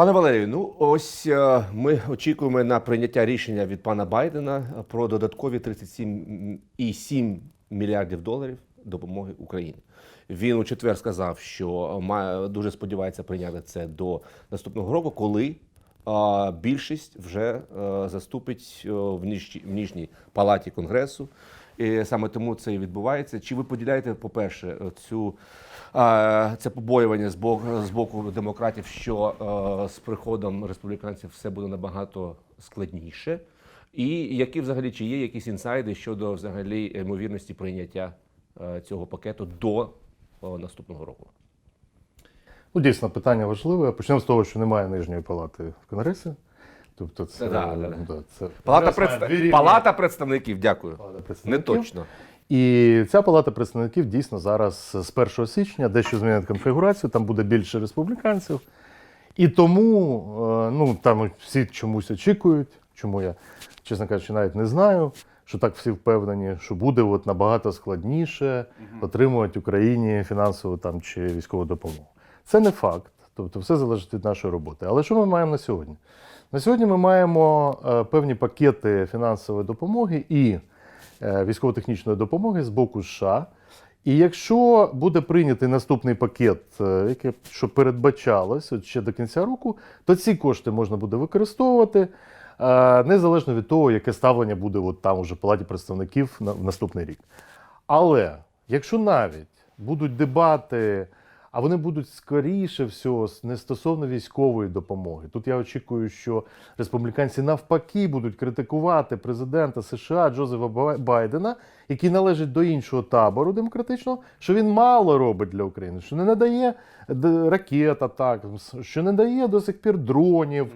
Пане Валерію, ну ось е, ми очікуємо на прийняття рішення від пана Байдена про додаткові 37,7 мільярдів доларів допомоги Україні. Він у четвер сказав, що дуже сподівається прийняти це до наступного року, коли е, більшість вже е, заступить в нижній палаті конгресу. І саме тому це і відбувається. Чи ви поділяєте, по-перше, цю е, це побоювання з боку, з боку демократів, що е, з приходом республіканців все буде набагато складніше? І які взагалі чи є якісь інсайди щодо взагалі ймовірності прийняття е, цього пакету до е, наступного року? Ну, дійсно, питання важливе. Почнемо з того, що немає нижньої палати в Конгресі. Тобто, це, Да, да, да. да, це Палата, Конгрес має предста... дві рівні Палата представників, Не точно. І ця палата представників дійсно зараз з 1 січня дещо змінить конфігурацію, там буде більше республіканців. І тому е, ну, там всі чомусь очікують, чому я, чесно кажучи, навіть не знаю, що так всі впевнені, що буде от набагато складніше отримувати Україні фінансову там, чи військову допомогу. Це не факт, тобто все залежить від нашої роботи. Але що ми маємо на сьогодні? На сьогодні ми маємо е, певні пакети фінансової допомоги і е, військово-технічної допомоги з боку США. І якщо буде прийнятий наступний пакет, е, який, що передбачалось от ще до кінця року, то ці кошти можна буде використовувати незалежно від того, яке ставлення буде от там уже в Палаті представників в наступний рік. Але якщо навіть будуть дебати, а вони будуть скоріше всього не стосовно військової допомоги. Тут я очікую, що республіканці навпаки будуть критикувати президента США Джозефа Байдена, який належить до іншого табору демократичного, що він мало робить для України, що не надає д- ракет атак, що не дає до сих пір дронів.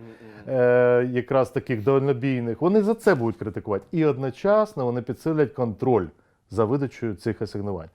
Е, якраз таких дальнобійних, вони за це будуть критикувати. І одночасно вони підсилять контроль за видачею цих асигнувань.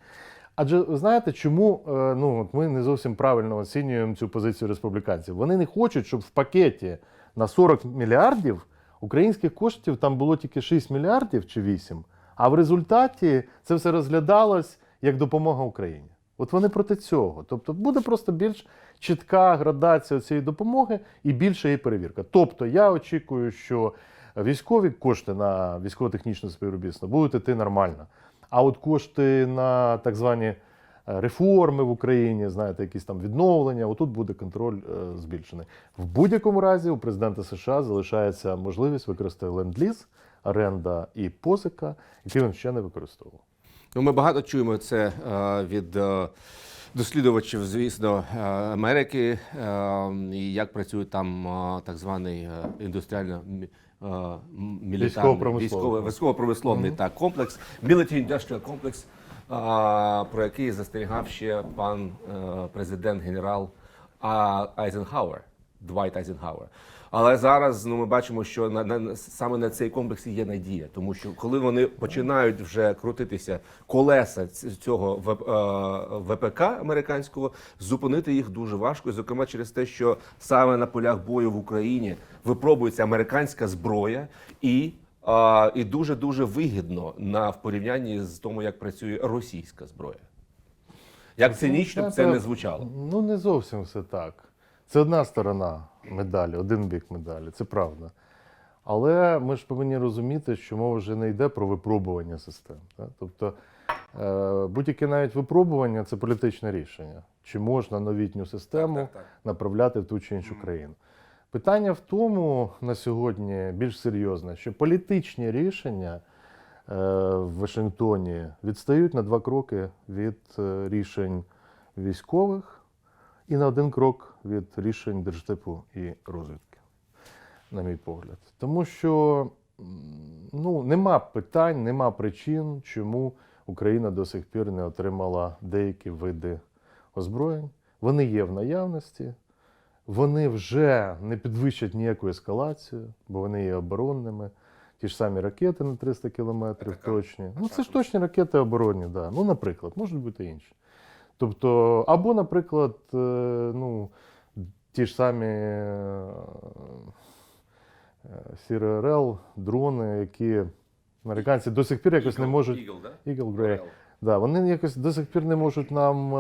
Адже знаєте, чому е, ну, от ми не зовсім правильно оцінюємо цю позицію республіканців? Вони не хочуть, щоб в пакеті на 40 мільярдів українських коштів там було тільки 6 мільярдів чи 8, а в результаті це все розглядалось як допомога Україні. От вони проти цього. Тобто буде просто більш чітка градація цієї допомоги і більша її перевірка. Тобто я очікую, що військові кошти на військово-технічне співробітництво будуть йти нормально. А от кошти на так звані е, реформи в Україні, знаєте, якісь там відновлення, отут буде контроль е, збільшений. В будь-якому разі у президента США залишається можливість використати ленд-ліз, оренда і позика, який він ще не використовував. Ну, ми багато чуємо це е, від е, дослідувачів, звісно, е, Америки, е, і як працює там так званий індустріально е, Військово-промисловий. військово- військово-промисловний так, комплекс, Military Industrial Complex, е, про який застерігав ще пан е, президент генерал Айзенхауер, Двайт Айзенхауер. Але зараз ну, ми бачимо, що на, на саме на цей комплекс є надія, тому що коли вони починають вже крутитися колеса цього е, ВПК американського, зупинити їх дуже важко, зокрема через те, що саме на полях бою в Україні випробується американська зброя і. е, І дуже дуже вигідно на в порівнянні з тому, як працює російська зброя. Як цинічно б це не звучало. Ну, не зовсім все так. Це одна сторона медалі, один бік медалі, це правда. Але ми ж повинні розуміти, що мова вже не йде про випробування систем. Так? Тобто е, будь-яке навіть випробування це політичне рішення. Чи можна новітню систему Так, так, так. направляти в ту чи іншу країну? Питання в тому на сьогодні більш серйозне, що політичні рішення е, в Вашингтоні відстають на два кроки від е, рішень військових і на один крок від рішень держтипу і розвідки, на мій погляд. Тому що ну, нема питань, нема причин, чому Україна до сих пір не отримала деякі види озброєнь. Вони є в наявності, вони вже не підвищать ніяку ескалацію, бо вони є оборонними. Ті ж самі ракети на 300 кілометрів точні. Ну, це ж точні ракети оборонні, да. Ну, наприклад, можуть бути інші. Тобто, або, наприклад, е, ну, ті ж самі е, е, CRL, дрони, які американці до сих пір якось не можуть. Eagle, да? Eagle Grey. Да, вони якось до сих пір не можуть нам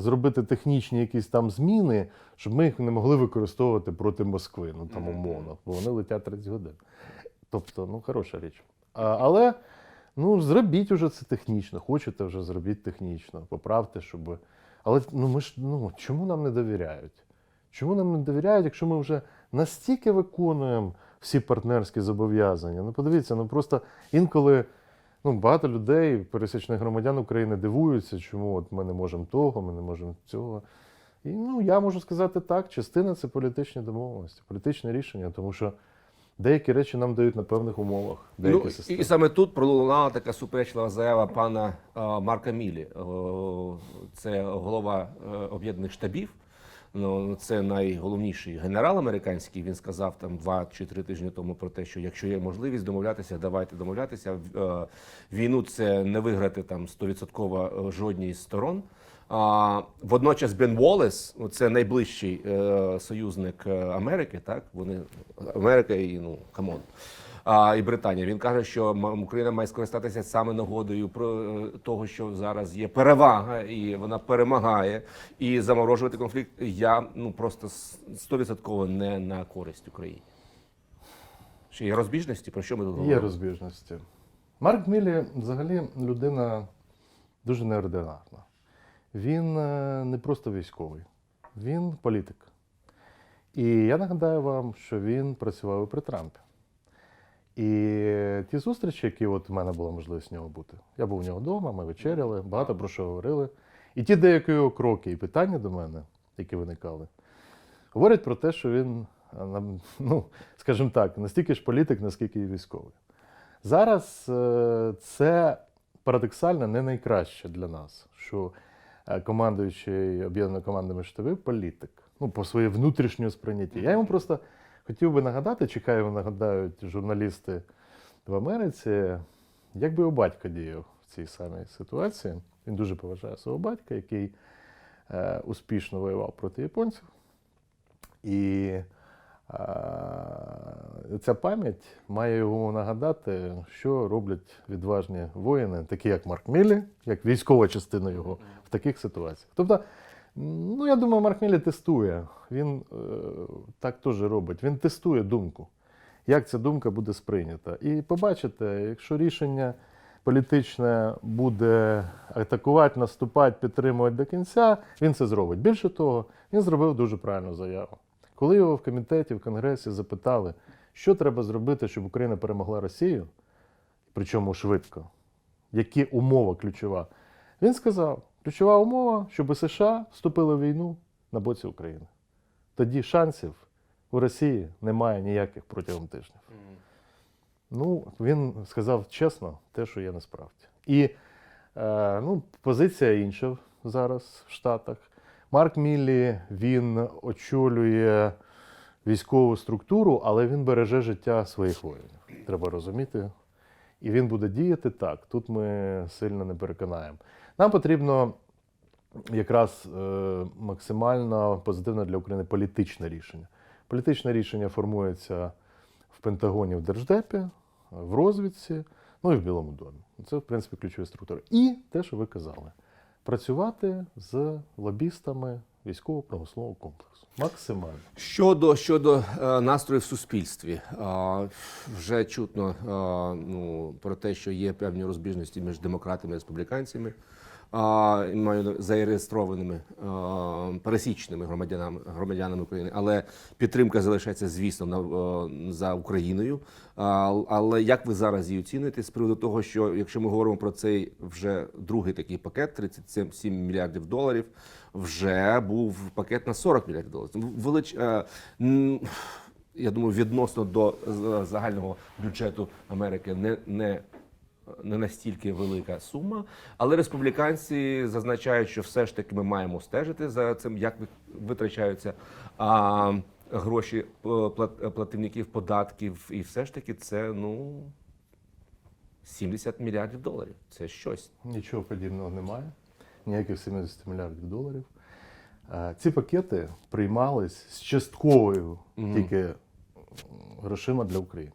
зробити технічні якісь там зміни, щоб ми їх не могли використовувати проти Москви, ну там умовно, бо вони летять 30 годин. Тобто, ну, хороша річ. А, але ну, зробіть уже це технічно. Хочете вже зробіть технічно, поправте, щоб. Але ну, ми ж ну, чому нам не довіряють? Чому нам не довіряють, якщо ми вже настільки виконуємо всі партнерські зобов'язання? Ну, подивіться, ну просто інколи ну, багато людей, пересічних громадян України, дивуються, чому от ми не можемо того, ми не можемо цього. І ну, я можу сказати так: частина це політичні домовленості, політичне рішення, тому що деякі речі нам дають на певних умовах. Деякі Ну, системи. і саме тут пролунала така суперечлива заява пана е, Марка Мілі. Е, Це голова е, об'єднаних штабів. Ну, це найголовніший генерал американський. Він сказав там два чи три тижні тому про те, що якщо є можливість домовлятися, давайте домовлятися. Е, Війну це не виграти там стовідсотково жодній з сторон. А водночас Бен Волес, ну, це найближчий е, союзник е, Америки, так вони Америка і ну камон. А, і Британія. Він каже, що Україна має скористатися саме нагодою про е, того, що зараз є перевага, і вона перемагає, і заморожувати конфлікт. Я ну просто стовідсотково не на користь Україні. Ще є розбіжності, про що ми тут Є розбіжності. Марк Мілі взагалі людина дуже неординарна. Він е, не просто військовий, він політик. І я нагадаю вам, що він працював і при Трампі. І ті зустрічі, які от у мене була можливість з нього бути, я був у нього вдома, ми вечеряли, багато про що говорили. І ті деякі його кроки і питання до мене, які виникали, говорять про те, що він, е, ну, скажімо так, настільки ж політик, наскільки і військовий. Зараз е, це парадоксально не найкраще для нас, що командуючий об'єднаними командами штаби політик, ну, по своєму внутрішньому сприйнятті. Я йому просто хотів би нагадати, чекаю, нагадають журналісти в Америці, як би його батько діяв в цій самій ситуації. Він дуже поважає свого батька, який е, успішно воював проти японців. І е, ця пам'ять має йому нагадати, що роблять відважні воїни, такі як Марк Мілі, як військова частина його в таких ситуаціях. Тобто, ну я думаю, Марк Мілі тестує. Він е, так теж робить. Він тестує думку, як ця думка буде сприйнята. І побачите, якщо рішення політичне буде атакувати, наступати, підтримувати до кінця, він це зробить. Більше того, він зробив дуже правильну заяву. Коли його в комітеті, в Конгресі запитали, що треба зробити, щоб Україна перемогла Росію, причому швидко, які умова ключова, він сказав: ключова умова, щоб США вступили в війну на боці України. Тоді шансів у Росії немає ніяких протягом тижнів. Ну, він сказав чесно, те, що є насправді. І е, ну, позиція інша зараз в Штатах. Марк Міллі він очолює військову структуру, але він береже життя своїх воїнів. Треба розуміти. І він буде діяти так. Тут ми сильно не переконаємо. Нам потрібно якраз е, максимально позитивне для України політичне рішення. Політичне рішення формується в Пентагоні, в Держдепі, в розвідці, ну і в Білому домі. Це, в принципі, ключові структури. І те, що ви казали, працювати з лобістами військово-промислового комплексу. Максимально. Щодо щодо настрою настроїв в суспільстві, вже чутно ну, про те, що є певні розбіжності між демократами і республіканцями, маю зареєстрованими пересічними громадянами громадянами України, але підтримка залишається, звісно, на, за Україною. Але як ви зараз її оцінюєте з приводу того, що якщо ми говоримо про цей вже другий такий пакет, 37 мільярдів доларів, вже був пакет на 40 мільярдів доларів. Велич, е, я думаю, відносно до загального бюджету Америки не, не, не настільки велика сума. Але республіканці зазначають, що все ж таки ми маємо стежити за цим, як ви- витрачаються а, гроші е, платівників податків, і все ж таки це ну 70 мільярдів доларів. Це щось. Нічого подібного немає, ніяких 70 мільярдів доларів. Е, Ці пакети приймались з частковою тільки грошима для України.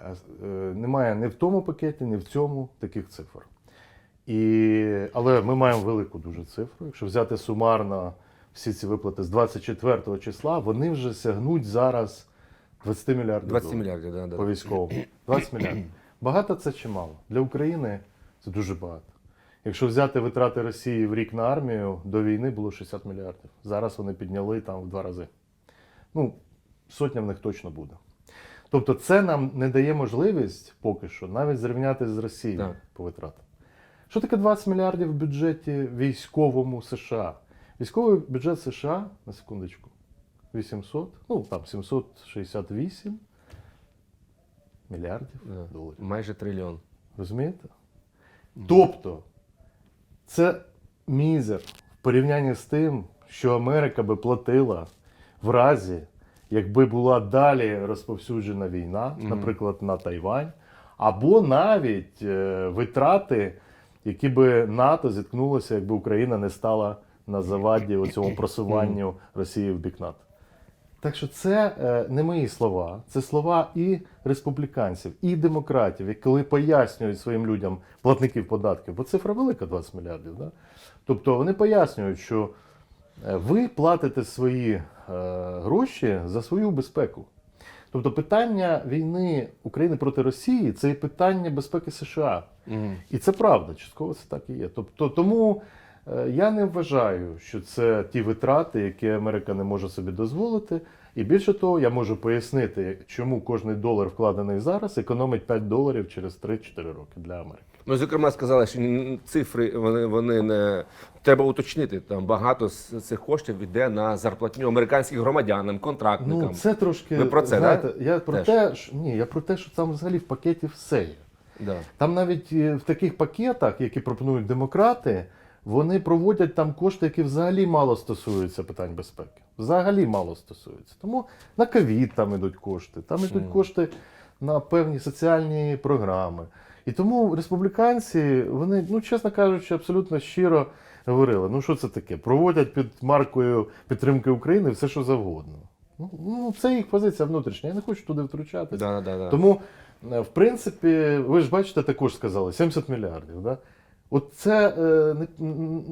Е, е, Немає ні в тому пакеті, ні в цьому таких цифр. І, але ми маємо велику дуже цифру. Якщо взяти сумарно всі ці виплати з 24 числа, вони вже сягнуть зараз 20 мільярдів 20 мільярдів, да, да. по військовому. 20 мільярдів. Багато це чи мало? Для України це дуже багато. Якщо взяти витрати Росії в рік на армію, до війни було 60 мільярдів. Зараз вони підняли там в два рази. Ну, сотня в них точно буде. Тобто, це нам не дає можливість поки що навіть зрівняти з Росією Так. по витратам. Що таке 20 мільярдів в бюджеті військовому США? Військовий бюджет США, на секундочку, 800, ну там 768 мільярдів Да. доларів. Майже трильйон. Розумієте? Тобто, це мізер в порівнянні з тим, що Америка би платила в разі, якби була далі розповсюджена війна, наприклад, на Тайвань, або навіть е, витрати, які би НАТО зіткнулося, якби Україна не стала на заваді у цьому просуванню Росії в бік НАТО. Так що це е, не мої слова, це слова і республіканців, і демократів, які коли пояснюють своїм людям платників податків, бо цифра велика 20 мільярдів. Да? Тобто вони пояснюють, що е, ви платите свої гроші за свою безпеку. Тобто питання війни України проти Росії це і питання безпеки США. Мгм. І це правда, частково це так і є. Тобто, тому е, я не вважаю, що це ті витрати, які Америка не може собі дозволити. І більше того, я можу пояснити, чому кожний долар вкладений зараз економить 5 доларів через 3-4 роки для Америки. Ну, зокрема, сказали, що цифри вони, вони не треба уточнити. Там багато з цих коштів йде на зарплатню американським громадянам, контрактникам. Ну, це трошки Ви про це, знаєте, да? я про Теж. те, що ні, я про те, що там взагалі в пакеті все є. Да. Там навіть е, в таких пакетах, які пропонують демократи, вони проводять там кошти, які взагалі мало стосуються питань безпеки. Взагалі мало стосуються. Тому на ковід там ідуть кошти, там ідуть кошти на певні соціальні програми. І тому республіканці, вони, ну чесно кажучи, абсолютно щиро говорили: ну що це таке? Проводять під маркою підтримки України все, що завгодно. Ну, ну це їх позиція внутрішня. Я не хочу туди втручатися. Да, да, да. Тому, е, в принципі, ви ж бачите, також сказали 70 мільярдів. Да? От це е,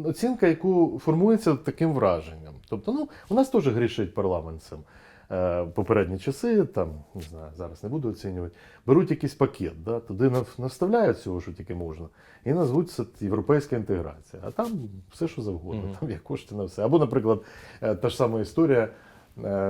оцінка, яку формується таким враженням. Тобто, ну, у нас теж грішить парламент цим. Е, Попередні часи, там, не знаю, зараз не буду оцінювати, беруть якийсь пакет, да, туди наставляють всього, що тільки можна, і назвуть це європейська інтеграція. А там все, що завгодно, там є кошти на все. Або, наприклад, е, та ж сама історія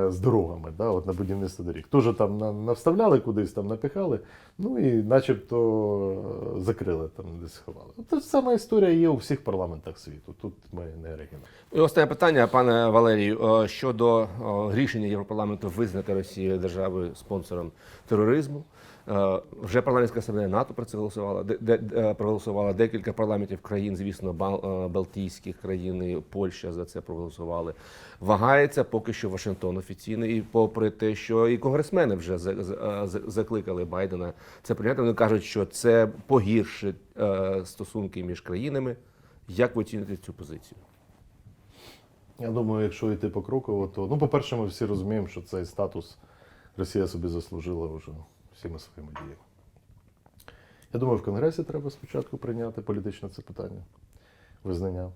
з дорогами, да, от на будівництво доріг. Теж там на- навставляли кудись, там напіхали, ну і начебто е, закрили, там десь сховали. Та ж сама історія є у всіх парламентах світу. Тут ми не оригінал. І останнє питання, пане Валерію, е, щодо е, рішення Європарламенту визнати Росію державою спонсором тероризму. Е, Вже парламентська асамблея НАТО про це голосувала. Де, е, проголосувала декілька парламентів країн, звісно, е, Балтійських країн, і Польща за це проголосували. Вагається поки що Вашингтон офіційно, і попри те, що і конгресмени вже за- за- за- закликали Байдена це прийняти. Вони кажуть, що це погіршить стосунки між країнами. Як ви оціните цю позицію? Я думаю, якщо йти покроково, то ну, по-перше, ми всі розуміємо, що цей статус Росія собі заслужила вже всіма своїми діями. Я думаю, в Конгресі треба спочатку прийняти політичне це питання, визнання,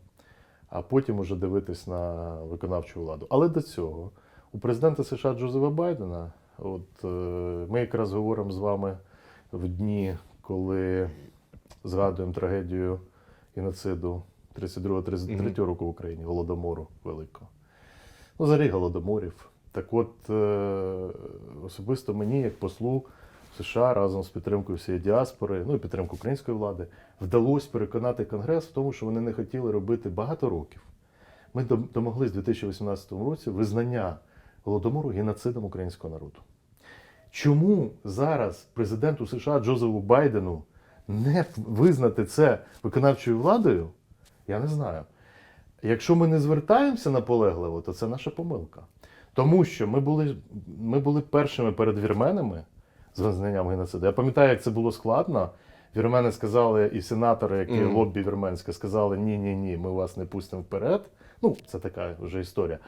а потім уже дивитись на виконавчу владу. Але до цього у президента США Джозефа Байдена, от е, ми якраз говоримо з вами в дні, коли згадуємо трагедію геноциду 32-33 року в Україні, Голодомору Великого. Ну, взагалі голодоморів. Так от, е, особисто мені, як послу США, разом з підтримкою всієї діаспори, ну і підтримкою української влади, вдалося переконати Конгрес в тому, що вони не хотіли робити багато років. Ми дом- домоглись в 2018 році визнання голодомору геноцидом українського народу. Чому зараз президенту США Джозефу Байдену не визнати це виконавчою владою, я не знаю. Якщо ми не звертаємося наполегливо, то це наша помилка. Тому що ми були, ми були першими перед вірменами з визнанням геноциду. Я пам'ятаю, як це було складно. Вірмени сказали, і сенатори, які Мгм. лоббі вірменське, сказали: ні, ні, ні, ми вас не пустимо вперед. Ну, це така вже історія.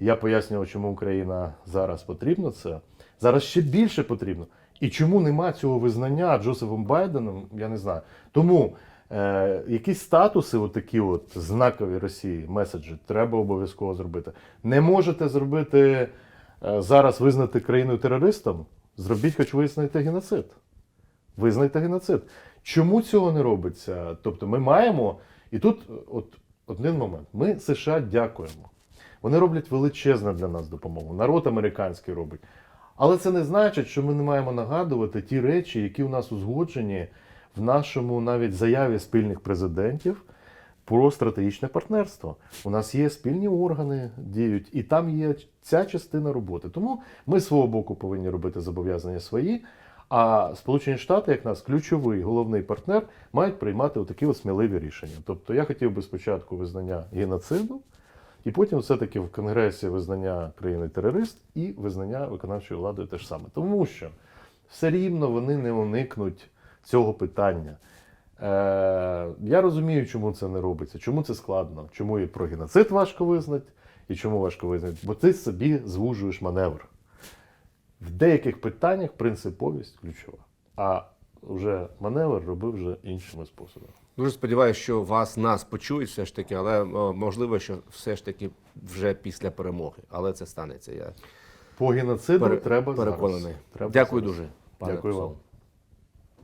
Я пояснював, чому Україна зараз потрібно це. Зараз ще більше потрібно. І чому нема цього визнання Джозефом Байденом, я не знаю. Тому Е, якісь статуси, отакі от знакові Росії, меседжі, треба обов'язково зробити. Не можете зробити е, зараз визнати країною терористом, зробіть, хоч визнайте геноцид. Визнайте геноцид. Чому цього не робиться? Тобто ми маємо, і тут от один момент. Ми США дякуємо. Вони роблять величезну для нас допомогу. Народ американський робить. Але це не значить, що ми не маємо нагадувати ті речі, які у нас узгоджені в нашому навіть заяві спільних президентів про стратегічне партнерство. У нас є спільні органи діють, і там є ця частина роботи. Тому ми з свого боку повинні робити зобов'язання свої. А Сполучені Штати, як нас ключовий головний партнер, мають приймати такі сміливі рішення. Тобто я хотів би спочатку визнання геноциду, і потім все-таки в Конгресі визнання країни терорист і визнання виконавчою владою теж саме. Тому що все рівно вони не уникнуть цього питання. Е, я розумію, чому це не робиться, чому це складно, чому і про геноцид важко визнати, і чому важко визнати, бо ти собі звужуєш маневр. В деяких питаннях принциповість ключова. А вже маневр робив вже іншими способами. Дуже сподіваюся, що вас нас почують все ж таки, але можливо, що все ж таки вже після перемоги. Але це станеться. Я По геноциду пере- треба переконаний. зараз. Треба Дякую зараз. дуже. Пане Дякую вам.